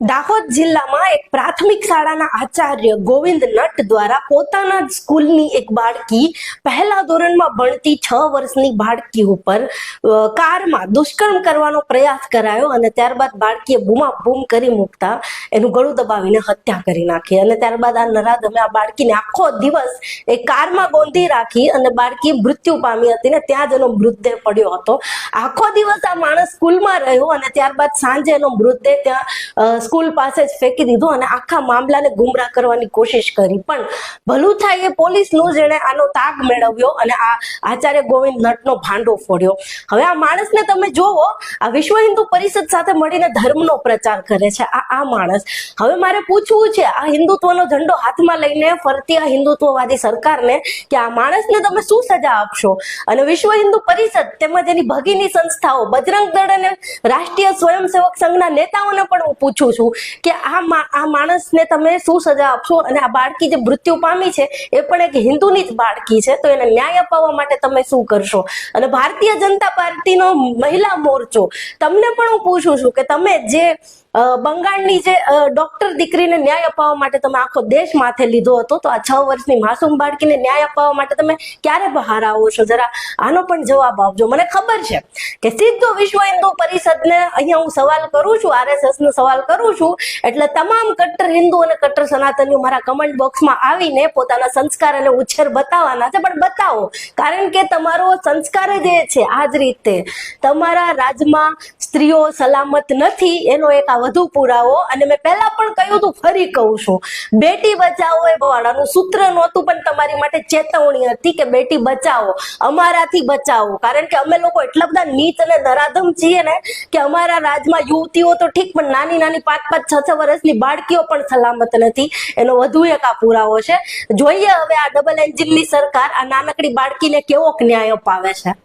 દાહોદ જિલ્લામાં એક પ્રાથમિક શાળાના આચાર્ય ગોવિંદ નટ દ્વારા પોતાના સ્કૂલની એક બાળકી પહેલા ધોરણમાં ભણતી છ વર્ષની બાળકી ઉપર કારમાં દુષ્કર્મ કરવાનો પ્રયાસ કરાયો અને ત્યારબાદ બાળકીએ બૂમાબૂમ કરી મૂકતા એનું ગળું દબાવીને હત્યા કરી નાખી અને ત્યારબાદ આ નરાધમે આ બાળકીને આખો દિવસ એ કારમાં ગોંધી રાખી અને બાળકી મૃત્યુ પામી હતી ને ત્યાં જ એનો મૃતદેહ પડ્યો હતો. આખો દિવસ આ માણસ સ્કૂલમાં રહ્યો અને ત્યારબાદ સાંજે એનો મૃતદેહ ત્યાં સ્કૂલ પાસે જ ફેંકી દીધો અને આખા મામલાને ગુમરાહ કરવાની કોશિશ કરી. પણ ભલું થાય એ પોલીસનું જેણે આનો તાગ મેળવ્યો અને આ આચાર્ય ગોવિંદ નટનો ભાંડો ફોડ્યો. હવે આ માણસને તમે જોવો આ વિશ્વ હિન્દુ પરિષદ સાથે મળીને ધર્મનો પ્રચાર કરે છે. આ આ માણસ. હવે મારે પૂછવું છે આ હિન્દુત્વનો ઝંડો હાથમાં લઈને ફરતી આ હિન્દુત્વવાદી સરકારને કે આ માણસને તમે શું સજા આપશો? અને વિશ્વ હિન્દુ પરિષદ તેમજ એની ભગીની સંસ્થાઓ બજરંગ દળ અને રાષ્ટ્રીય સ્વયંસેવક સંઘના નેતાઓને પણ હું પૂછું છું કે આ આ માણસને તમે શું સજા આપશો? અને આ બાળકી જે મૃત્યુ પામી છે એ પણ એક હિન્દુની જ બાળકી છે તો એને ન્યાય અપાવવા માટે તમે શું કરશો? અને ભારતીય જનતા પાર્ટીનો મહિલા મોરચો તમને પણ હું પૂછું છું કે તમે જે અ, બંગાળની જે ડોક્ટર દીકરીને ન્યાય અપાવવા માટે તમે આખો દેશ માથે લીધો હતો, તો આ છ વર્ષની માસૂમ બાળકીને ન્યાય અપાવવા માટે તમે ક્યારે બહાર આવો છો? જરા આનો પણ જવાબ આપજો. મને ખબર છે કે સીધો વિશ્વ હિન્દુ પરિષદને અહીંયા હું સવાલ કરું છું, આરએસએસ નો સવાલ કરું છું, એટલે તમામ કટ્ટર હિન્દુ અને કટ્ટર સનાતનીઓ મારા કમેન્ટ બોક્સમાં આવીને પોતાના સંસ્કાર અને ઉછેર બતાવવાના છે. પણ બતાવો, કારણ કે તમારો સંસ્કાર જ એ છે આ જ રીતે. તમારા રાજમાં સ્ત્રીઓ સલામત નથી, એનો એક આ વધુ પુરાવો અને મેં પહેલા પણ કહ્યું હતું, ફરી કહું છું. બેટી બચાવો એ વાળાનું સૂત્ર નહોતું, પણ તમારી માટે ચેતવણી હતી કે બેટી બચાવો, અમારાથી બચાવો. કારણ કે અમે લોકો એટલા બધા નીચ અને ધરાધમ છીએ ને કે અમારા રાજમાં યુવતીઓ તો ઠીક, પણ નાની નાની પાંચ પાંચ છ છ વર્ષની બાળકીઓ પણ સલામત નથી. એનો વધુ એક આ પુરાવો છે. જોઈએ હવે આ ડબલ એન્જિનની સરકાર આ નાનકડી બાળકીને કેવો ન્યાય અપાવે છે.